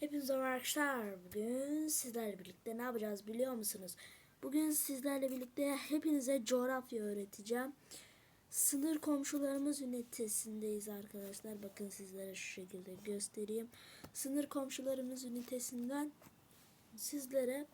Hepinize arkadaşlar. Bugün sizlerle birlikte ne yapacağız biliyor musunuz? Bugün sizlerle birlikte hepinize coğrafya öğreteceğim. Sınır komşularımız ünitesindeyiz arkadaşlar. Bakın sizlere şu şekilde göstereyim. Sınır komşularımız ünitesinden sizlere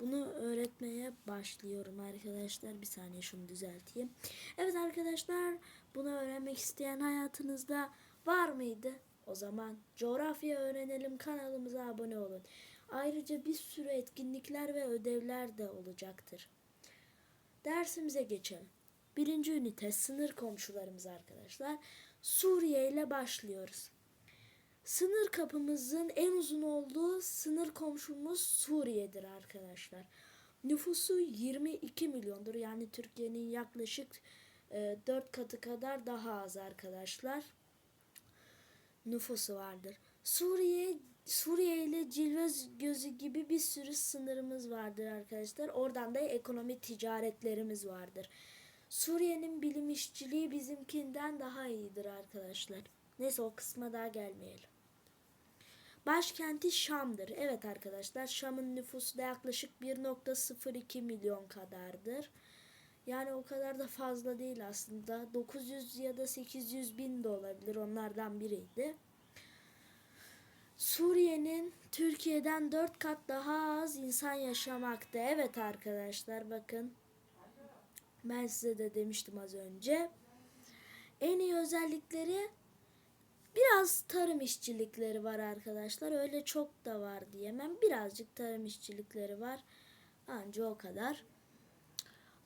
bunu öğretmeye başlıyorum arkadaşlar. Bir saniye şunu düzelteyim. Evet arkadaşlar bunu öğrenmek isteyen hayatınızda var mıydı? O zaman coğrafya öğrenelim kanalımıza abone olun. Ayrıca bir sürü etkinlikler ve ödevler de olacaktır. Dersimize geçelim. Birinci ünite sınır komşularımız arkadaşlar. Suriye ile başlıyoruz. Sınır kapımızın en uzun olduğu sınır komşumuz Suriye'dir arkadaşlar. Nüfusu 22 milyondur. Yani Türkiye'nin yaklaşık e, 4 katı kadar daha az arkadaşlar. Nüfusu vardır. Suriye Suriye ile cilve gözü gibi bir sürü sınırımız vardır arkadaşlar. Oradan da ekonomi ticaretlerimiz vardır. Suriye'nin bilim işçiliği bizimkinden daha iyidir arkadaşlar. Neyse o kısma daha gelmeyelim. Başkenti Şam'dır. Evet arkadaşlar Şam'ın nüfusu da yaklaşık 1.02 milyon kadardır. Yani o kadar da fazla değil aslında. 900 ya da 800 bin de olabilir. Onlardan biriydi. Suriye'nin Türkiye'den 4 kat daha az insan yaşamakta. Evet arkadaşlar bakın. Ben size de demiştim az önce. En iyi özellikleri biraz tarım işçilikleri var arkadaşlar. Öyle çok da var diyemem. Birazcık tarım işçilikleri var. Anca o kadar.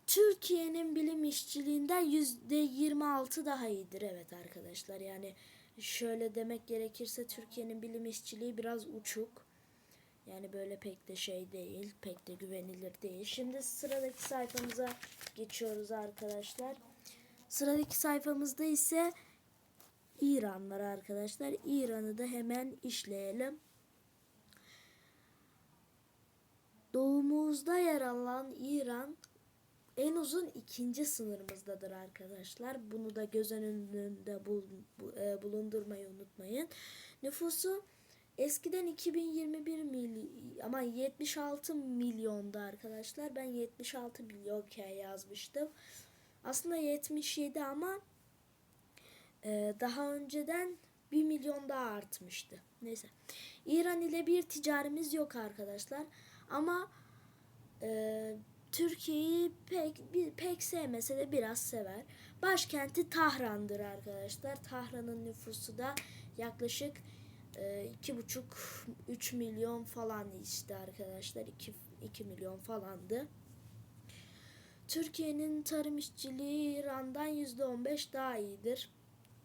Türkiye'nin bilim işçiliğinden yüzde 26 daha iyidir. Evet arkadaşlar yani şöyle demek gerekirse Türkiye'nin bilim işçiliği biraz uçuk. Yani böyle pek de şey değil, pek de güvenilir değil. Şimdi sıradaki sayfamıza geçiyoruz arkadaşlar. Sıradaki sayfamızda ise İran var arkadaşlar. İran'ı da hemen işleyelim. Doğumuzda yer alan İran en uzun ikinci sınırımızdadır arkadaşlar. Bunu da göz önünde bul, bu, e, bulundurmayı unutmayın. Nüfusu eskiden 2021 mil ama 76 milyonda arkadaşlar. Ben 76 milyonken yazmıştım. Aslında 77 ama e, daha önceden 1 milyon daha artmıştı. Neyse. İran ile bir ticarimiz yok arkadaşlar. Ama e, Türkiye'yi pek pek sevmese de biraz sever. Başkenti Tahran'dır arkadaşlar. Tahran'ın nüfusu da yaklaşık e, iki buçuk üç milyon falan işte arkadaşlar. 2, 2 milyon falandı. Türkiye'nin tarım işçiliği İran'dan yüzde on beş daha iyidir.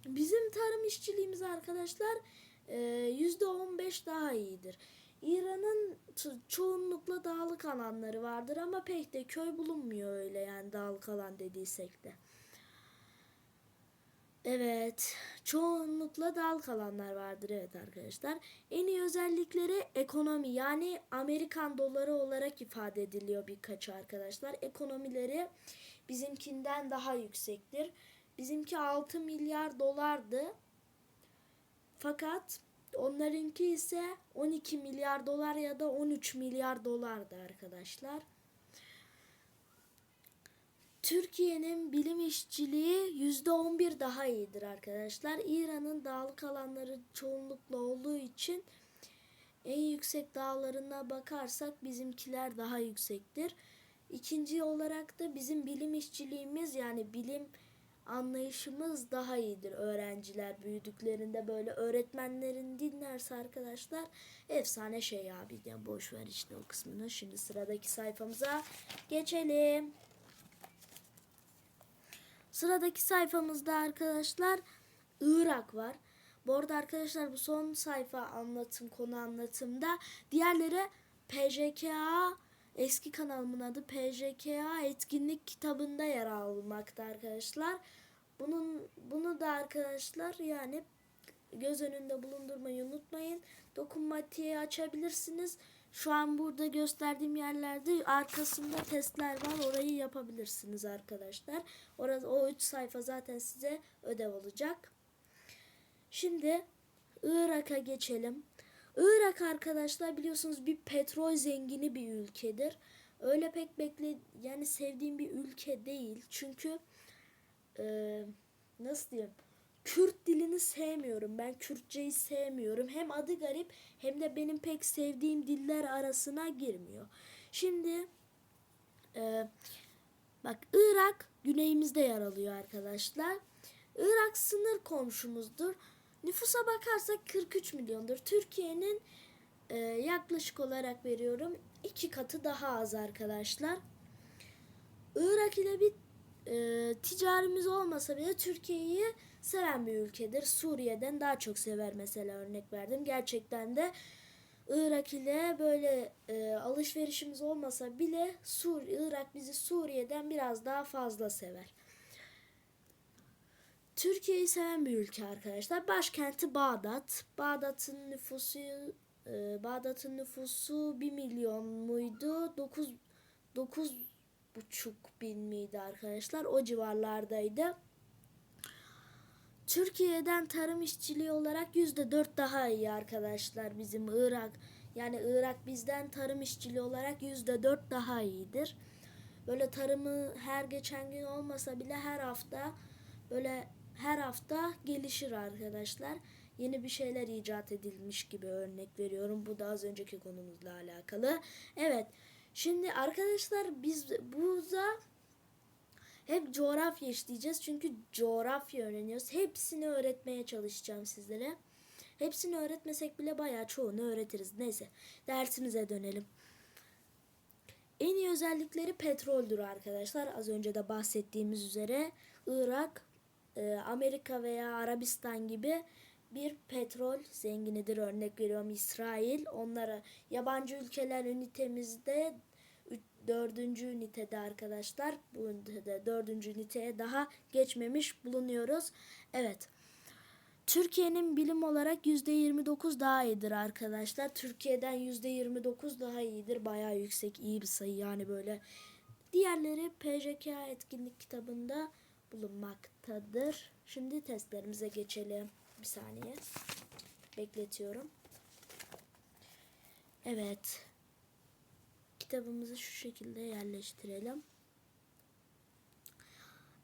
Bizim tarım işçiliğimiz arkadaşlar e, yüzde on beş daha iyidir. İran'ın çoğunlukla dağlık alanları vardır ama pek de köy bulunmuyor öyle yani dağlık alan dediysek de. Evet, çoğunlukla dağlık alanlar vardır evet arkadaşlar. En iyi özellikleri ekonomi yani Amerikan doları olarak ifade ediliyor birkaç arkadaşlar. Ekonomileri bizimkinden daha yüksektir. Bizimki 6 milyar dolardı. Fakat Onlarınki ise 12 milyar dolar ya da 13 milyar dolardı arkadaşlar. Türkiye'nin bilim işçiliği %11 daha iyidir arkadaşlar. İran'ın dağlık alanları çoğunlukla olduğu için en yüksek dağlarına bakarsak bizimkiler daha yüksektir. İkinci olarak da bizim bilim işçiliğimiz yani bilim anlayışımız daha iyidir. Öğrenciler büyüdüklerinde böyle öğretmenlerin dinlerse arkadaşlar efsane şey abi. Ya boş ver işte o kısmını. Şimdi sıradaki sayfamıza geçelim. Sıradaki sayfamızda arkadaşlar Irak var. Bu arada arkadaşlar bu son sayfa anlatım konu anlatımda diğerleri PJKA Eski kanalımın adı PJKA etkinlik kitabında yer almakta arkadaşlar. Bunun bunu da arkadaşlar yani göz önünde bulundurmayı unutmayın. Dokunmatiği açabilirsiniz. Şu an burada gösterdiğim yerlerde arkasında testler var. Orayı yapabilirsiniz arkadaşlar. Orada o 3 sayfa zaten size ödev olacak. Şimdi Irak'a geçelim. Irak arkadaşlar biliyorsunuz bir petrol zengini bir ülkedir. Öyle pek bekle yani sevdiğim bir ülke değil. Çünkü e, nasıl diyeyim? Kürt dilini sevmiyorum. Ben Kürtçeyi sevmiyorum. Hem adı garip hem de benim pek sevdiğim diller arasına girmiyor. Şimdi e, bak Irak güneyimizde yer alıyor arkadaşlar. Irak sınır komşumuzdur. Nüfusa bakarsak 43 milyondur. Türkiye'nin e, yaklaşık olarak veriyorum iki katı daha az arkadaşlar. Irak ile bir e, ticarimiz olmasa bile Türkiye'yi seven bir ülkedir. Suriye'den daha çok sever mesela örnek verdim. Gerçekten de Irak ile böyle e, alışverişimiz olmasa bile Sur Irak bizi Suriye'den biraz daha fazla sever. Türkiye'yi seven bir ülke arkadaşlar. Başkenti Bağdat. Bağdat'ın nüfusu e, Bağdat'ın nüfusu 1 milyon muydu? 9 9 buçuk bin miydi arkadaşlar? O civarlardaydı. Türkiye'den tarım işçiliği olarak yüzde dört daha iyi arkadaşlar bizim Irak. Yani Irak bizden tarım işçiliği olarak yüzde dört daha iyidir. Böyle tarımı her geçen gün olmasa bile her hafta böyle her hafta gelişir arkadaşlar. Yeni bir şeyler icat edilmiş gibi örnek veriyorum. Bu da az önceki konumuzla alakalı. Evet. Şimdi arkadaşlar biz burada hep coğrafya işleyeceğiz. Çünkü coğrafya öğreniyoruz. Hepsini öğretmeye çalışacağım sizlere. Hepsini öğretmesek bile bayağı çoğunu öğretiriz. Neyse dersimize dönelim. En iyi özellikleri petroldür arkadaşlar. Az önce de bahsettiğimiz üzere Irak, e, Amerika veya Arabistan gibi bir petrol zenginidir. Örnek veriyorum İsrail. Onlara yabancı ülkeler ünitemizde dördüncü ünitede arkadaşlar. Bu ünitede dördüncü üniteye daha geçmemiş bulunuyoruz. Evet. Türkiye'nin bilim olarak %29 daha iyidir arkadaşlar. Türkiye'den %29 daha iyidir. Bayağı yüksek, iyi bir sayı yani böyle. Diğerleri PJK etkinlik kitabında bulunmaktadır. Şimdi testlerimize geçelim. Bir saniye. Bekletiyorum. Evet. Kitabımızı şu şekilde yerleştirelim.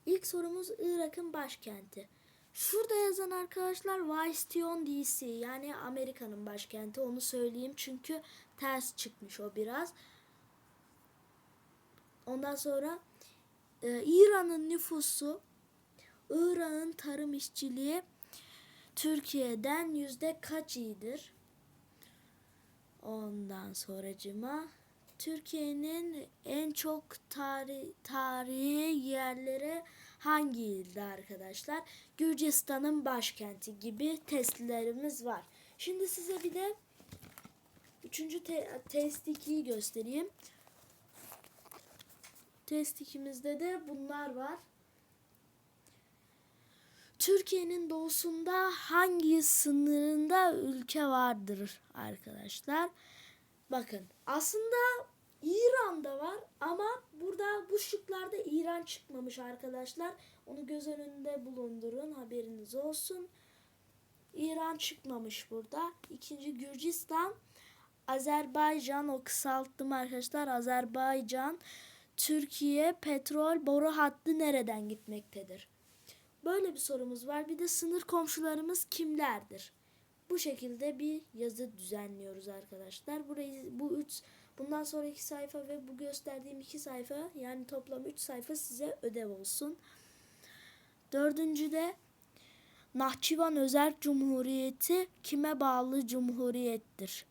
İlk sorumuz Irak'ın başkenti. Şurada yazan arkadaşlar Washington DC yani Amerika'nın başkenti onu söyleyeyim çünkü ters çıkmış o biraz. Ondan sonra e, İran'ın nüfusu İran'ın tarım işçiliği Türkiye'den yüzde kaç iyidir? Ondan sonracıma Türkiye'nin en çok tarih, tarihi yerleri hangi ilde arkadaşlar? Gürcistan'ın başkenti gibi testlerimiz var. Şimdi size bir de üçüncü te test 2'yi göstereyim. Test 2'mizde de bunlar var. Türkiye'nin doğusunda hangi sınırında ülke vardır arkadaşlar? Bakın aslında İran'da var ama burada bu şıklarda İran çıkmamış arkadaşlar. Onu göz önünde bulundurun haberiniz olsun. İran çıkmamış burada. İkinci Gürcistan, Azerbaycan o kısalttım arkadaşlar. Azerbaycan, Türkiye petrol boru hattı nereden gitmektedir? Böyle bir sorumuz var. Bir de sınır komşularımız kimlerdir? Bu şekilde bir yazı düzenliyoruz arkadaşlar. Burayı bu üç bundan sonraki sayfa ve bu gösterdiğim iki sayfa yani toplam üç sayfa size ödev olsun. Dördüncü de Nahçıvan Özel Cumhuriyeti kime bağlı cumhuriyettir?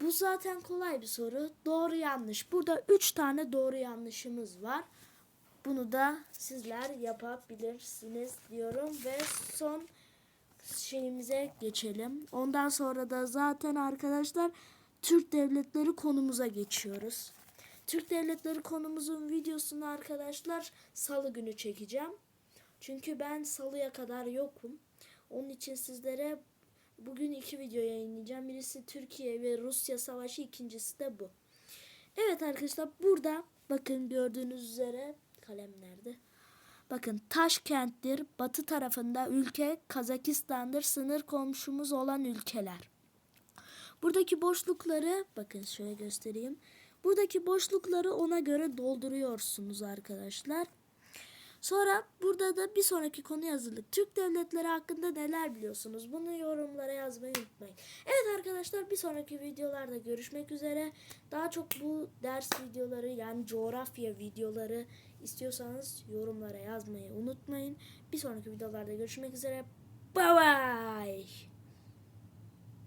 Bu zaten kolay bir soru. Doğru yanlış. Burada üç tane doğru yanlışımız var. Bunu da sizler yapabilirsiniz diyorum ve son şeyimize geçelim. Ondan sonra da zaten arkadaşlar Türk devletleri konumuza geçiyoruz. Türk devletleri konumuzun videosunu arkadaşlar salı günü çekeceğim. Çünkü ben salıya kadar yokum. Onun için sizlere bugün iki video yayınlayacağım. Birisi Türkiye ve Rusya savaşı, ikincisi de bu. Evet arkadaşlar burada bakın gördüğünüz üzere kalem nerede? Bakın Taşkent'tir. Batı tarafında ülke Kazakistan'dır. Sınır komşumuz olan ülkeler. Buradaki boşlukları bakın şöyle göstereyim. Buradaki boşlukları ona göre dolduruyorsunuz arkadaşlar. Sonra burada da bir sonraki konu yazılı. Türk devletleri hakkında neler biliyorsunuz? Bunu yorumlara yazmayı unutmayın. Evet arkadaşlar bir sonraki videolarda görüşmek üzere. Daha çok bu ders videoları yani coğrafya videoları istiyorsanız yorumlara yazmayı unutmayın. Bir sonraki videolarda görüşmek üzere. Bye bye.